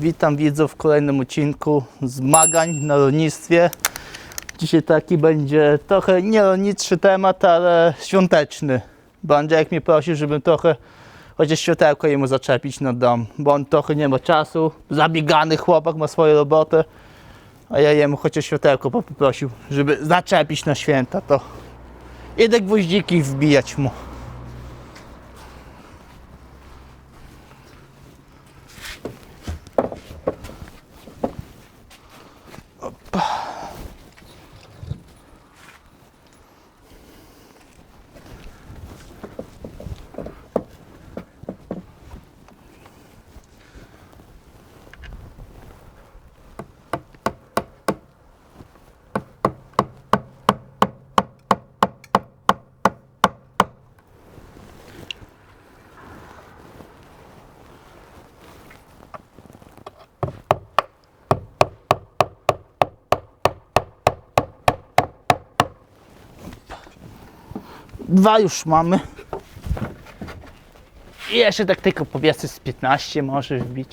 Witam widzów w kolejnym odcinku zmagań na rolnictwie. Dzisiaj taki będzie trochę nie rolniczy temat, ale świąteczny. Bo Andrzejek mnie prosił, żebym trochę chociaż światełko jemu zaczepić na dom, bo on trochę nie ma czasu. Zabiegany chłopak ma swoją robotę, a ja jemu chociaż światełko poprosił, żeby zaczepić na święta. To idę gwoździki wbijać mu. Dwa już mamy. I jeszcze tak tylko powiedzmy z 15 może wbić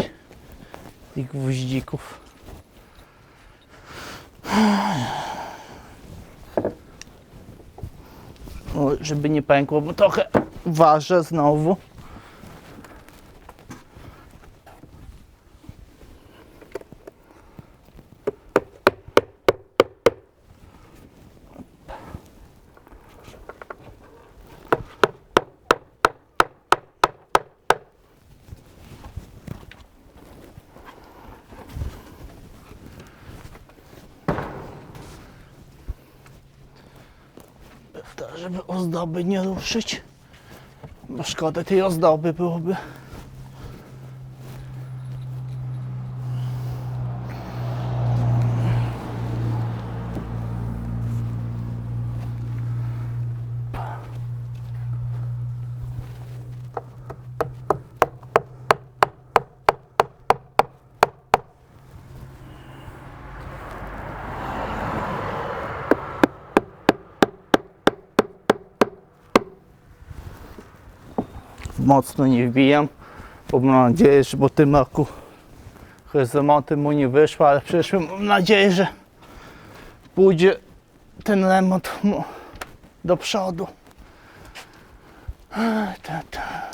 tych gwoździków. O, żeby nie pękło, bo trochę ważę znowu. Żeby ozdoby nie ruszyć. Bo szkoda tej ozdoby byłoby. Mocno nie wbijam, bo mam nadzieję, że po tym roku remontem mu nie wyszło, ale w przyszłym mam nadzieję, że pójdzie ten remont mu do przodu. Ta, ta.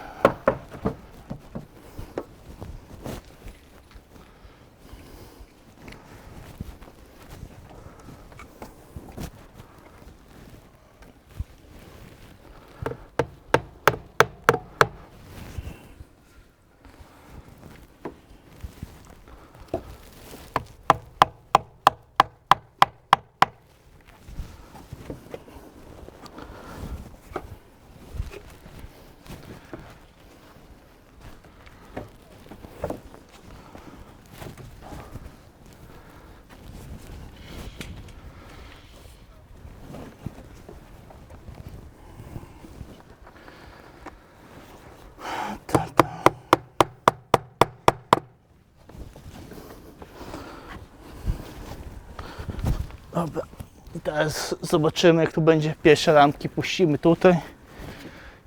Dobra. I teraz zobaczymy, jak tu będzie. Pierwsze ramki puścimy tutaj.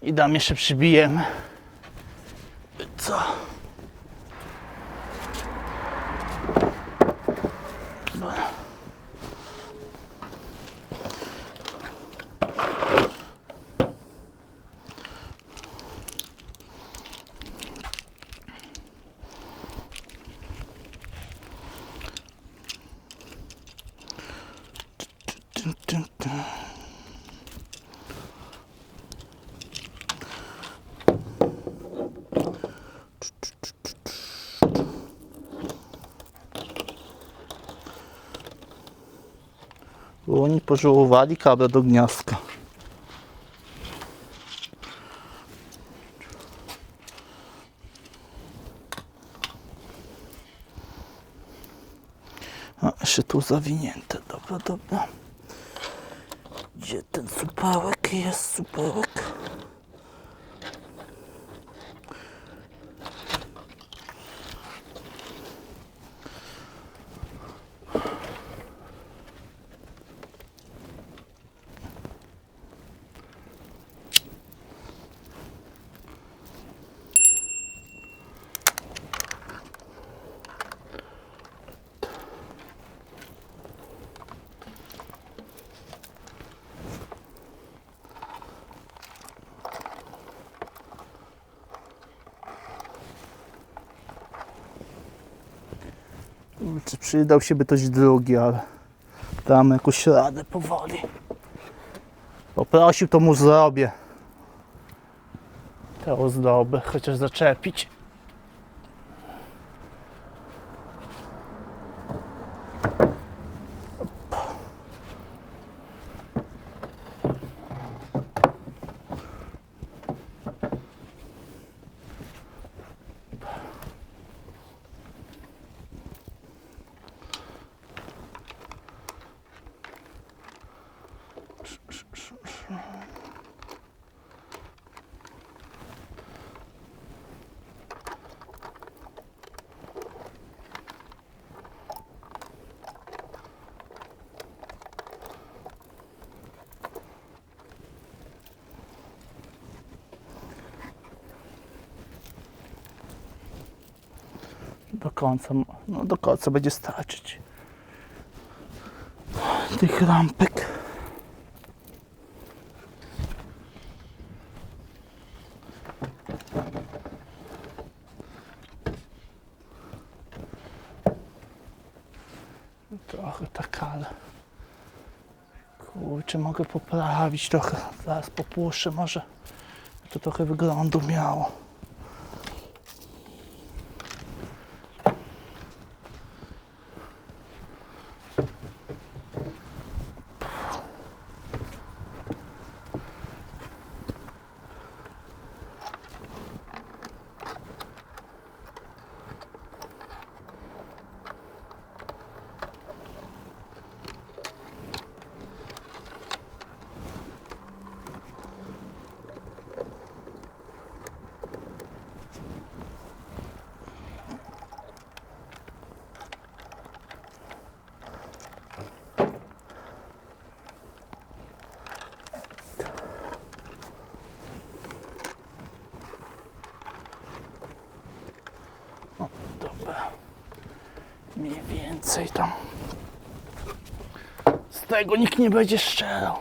I dam jeszcze przybijemy. Co? Bo Oni pożałowali kabla do gniazdka. A, jeszcze tu zawinięte. Dobra, dobra. Gdzie ten supełek jest? Supełek. Kurczę, przydał się by ktoś drugi, ale dam jakąś radę powoli. Poprosił, to mu zrobię. Te ozdoby, chociaż zaczepić. Do końca, no do końca będzie starczyć. Tych lampek. Trochę tak, ale... Kurczę, mogę poprawić trochę. Zaraz popuszczę może. To trochę wyglądu miało. O, dobra. Mniej więcej tam. Z tego nikt nie będzie strzelał.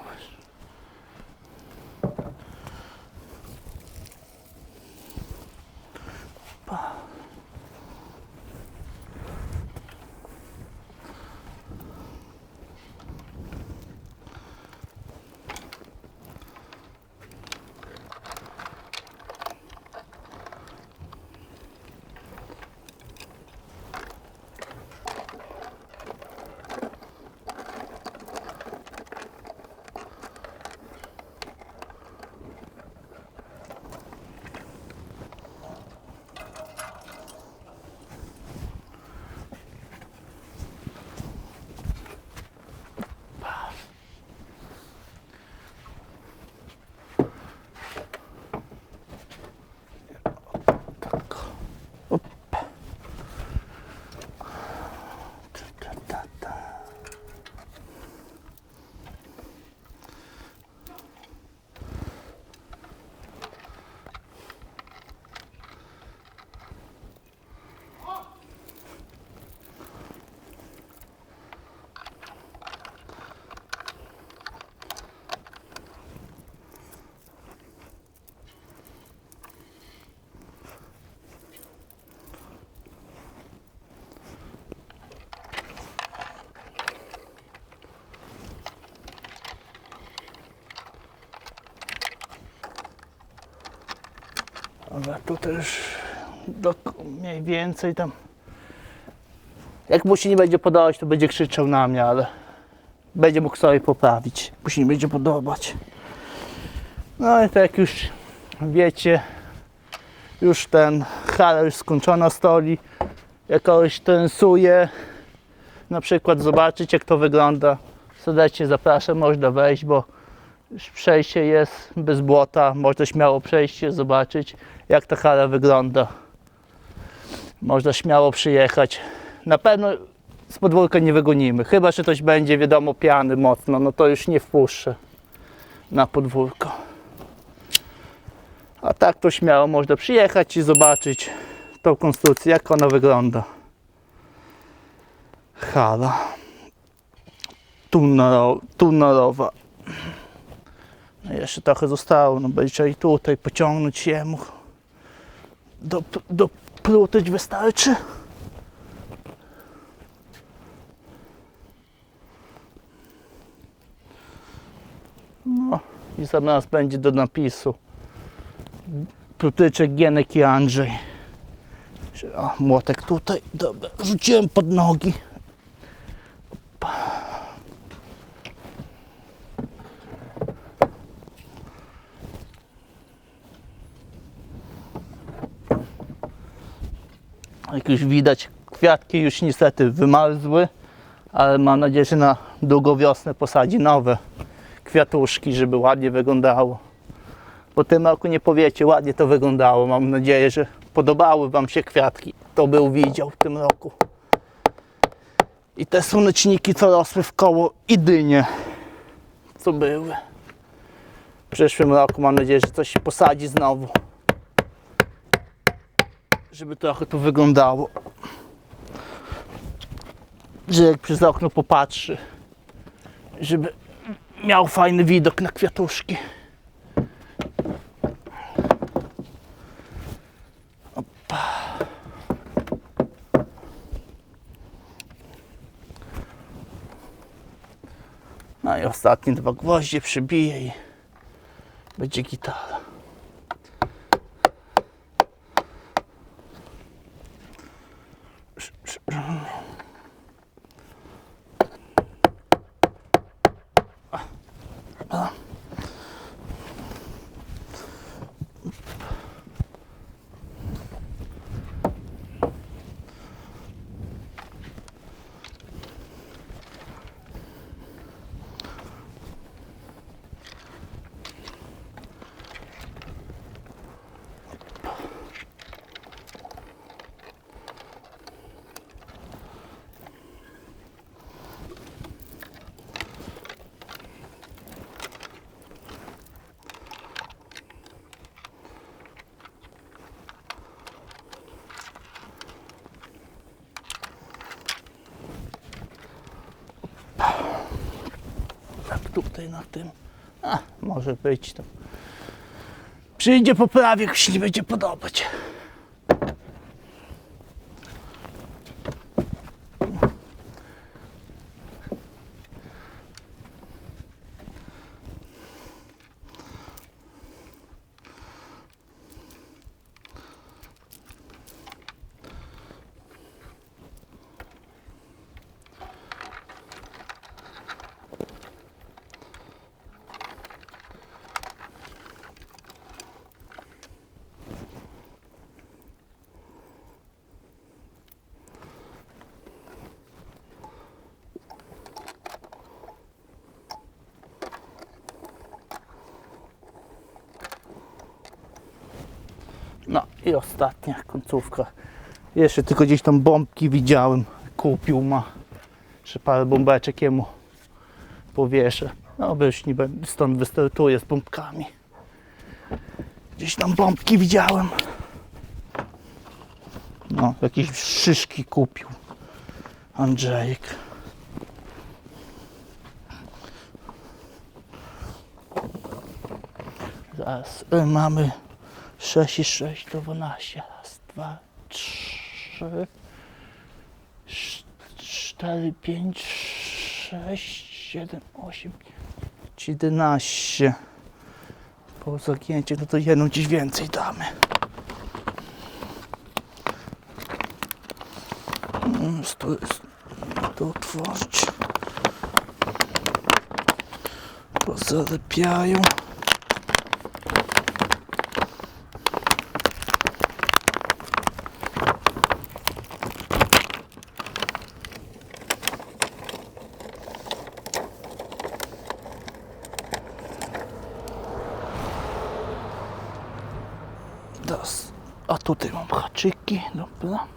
Ale tu też do, mniej więcej tam. Jak mu się nie będzie podobać, to będzie krzyczał na mnie, ale będzie mógł sobie poprawić. Mu się nie będzie podobać. No i tak jak już wiecie, już ten hala już skończona stoi. Jak kogoś trensuje, na przykład zobaczyć jak to wygląda. Serdecznie zapraszam, można wejść, bo przejście jest bez błota, można śmiało przejść się, zobaczyć jak ta hala wygląda. Można śmiało przyjechać. Na pewno z podwórka nie wygonimy, chyba że ktoś będzie wiadomo piany mocno, no to już nie wpuszczę na podwórko. A tak to śmiało można przyjechać i zobaczyć tą konstrukcję, jak ona wygląda. Hala tunero, tunnerowa. No jeszcze trochę zostało, no będzie trzeba i tutaj pociągnąć jemu. Do, do wystarczy. No i zaraz będzie do napisu. Plutyczek Gienek i Andrzej. O, młotek tutaj, dobra, rzuciłem pod nogi. Jak już widać, kwiatki już niestety wymarzły, ale mam nadzieję, że na długą wiosnę posadzi nowe kwiatuszki, żeby ładnie wyglądało. Po tym roku nie powiecie, ładnie to wyglądało. Mam nadzieję, że podobały Wam się kwiatki. To był widział w tym roku. I te słoneczniki, co rosły w koło i dynie, co były. W przyszłym roku mam nadzieję, że coś się posadzi znowu. Żeby trochę to wyglądało. Że jak przez okno popatrzy, żeby miał fajny widok na kwiatuszki. No i ostatnie dwa gwoździe przybiję i będzie gitara. Tak tutaj na tym. A, może być to. Przyjdzie się nie będzie podobać. No i ostatnia końcówka. Jeszcze tylko gdzieś tam bombki widziałem. Kupił ma. Jeszcze parę bombeczek jemu powieszę. No bo już będę, stąd wystartuję z bombkami. Gdzieś tam bombki widziałem. No, jakieś szyszki kupił. Andrzejek. Zaraz y, mamy 6 i 6 to 12. Raz, dwa, trzy, cztery, pięć, sześć, siedem, osiem, jedenaście. Po zagięciu no to jedną gdzieś więcej damy. Mm, To jest to otworzyć. Pozalepiają. Tutaj mam haczyki, dobra.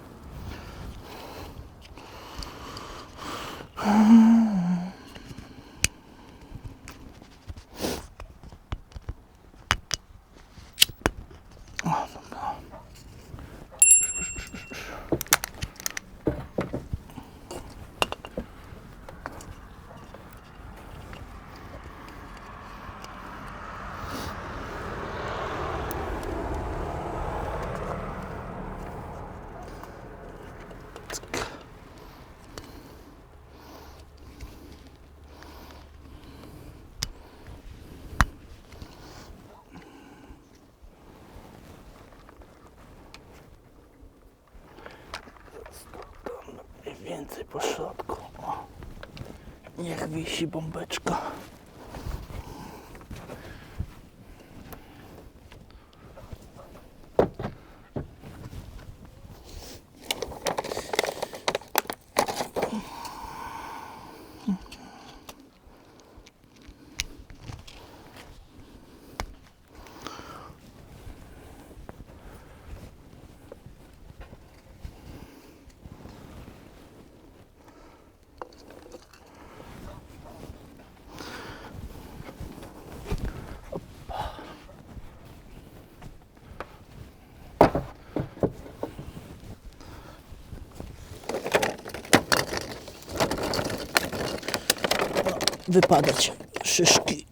Więcej po środku. O. Niech wisi bombeczka. Wypadać szyszki.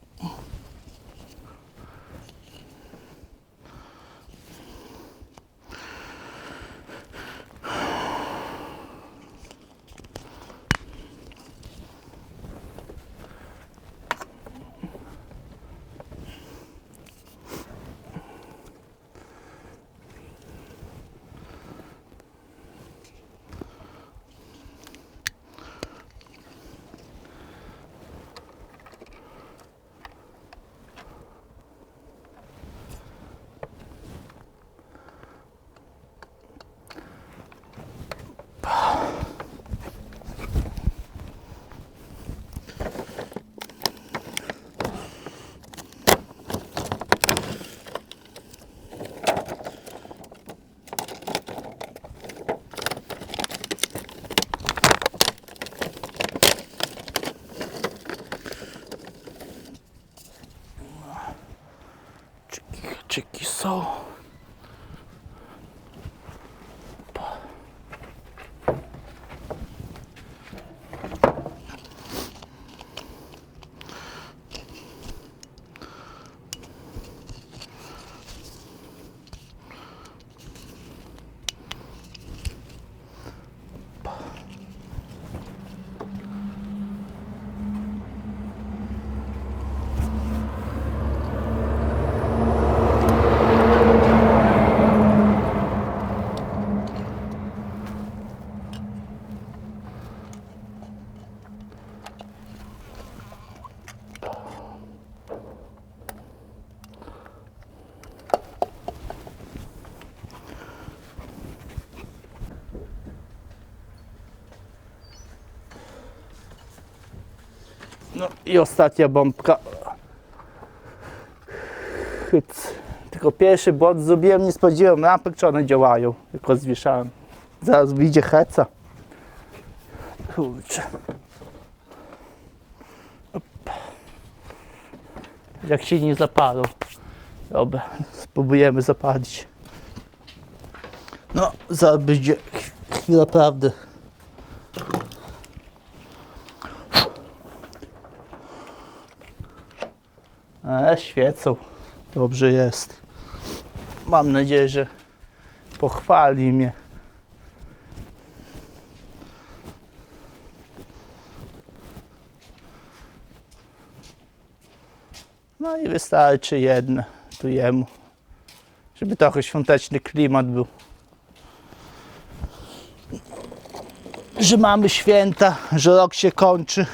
Check isso. Ostatnia bombka. Hyc. Tylko pierwszy błąd zrobiłem, nie sprawdziłem lampek, czy one działają. Tylko zwieszałem. Zaraz wyjdzie heca. Kurczę. Jak się nie zapalą. Dobra, spróbujemy zapalić. No, zaraz będzie chwila prawdy. Świecą. Dobrze jest. Mam nadzieję, że pochwali mnie. No i wystarczy jedno tu jemu, żeby trochę świąteczny klimat był. Że mamy święta, że rok się kończy.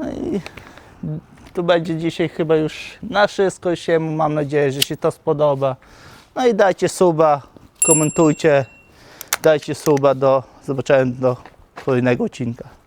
No i tu będzie dzisiaj chyba już na wszystko się. Mam nadzieję, że się to spodoba. No i dajcie suba, komentujcie, dajcie suba do zobaczenia do kolejnego odcinka.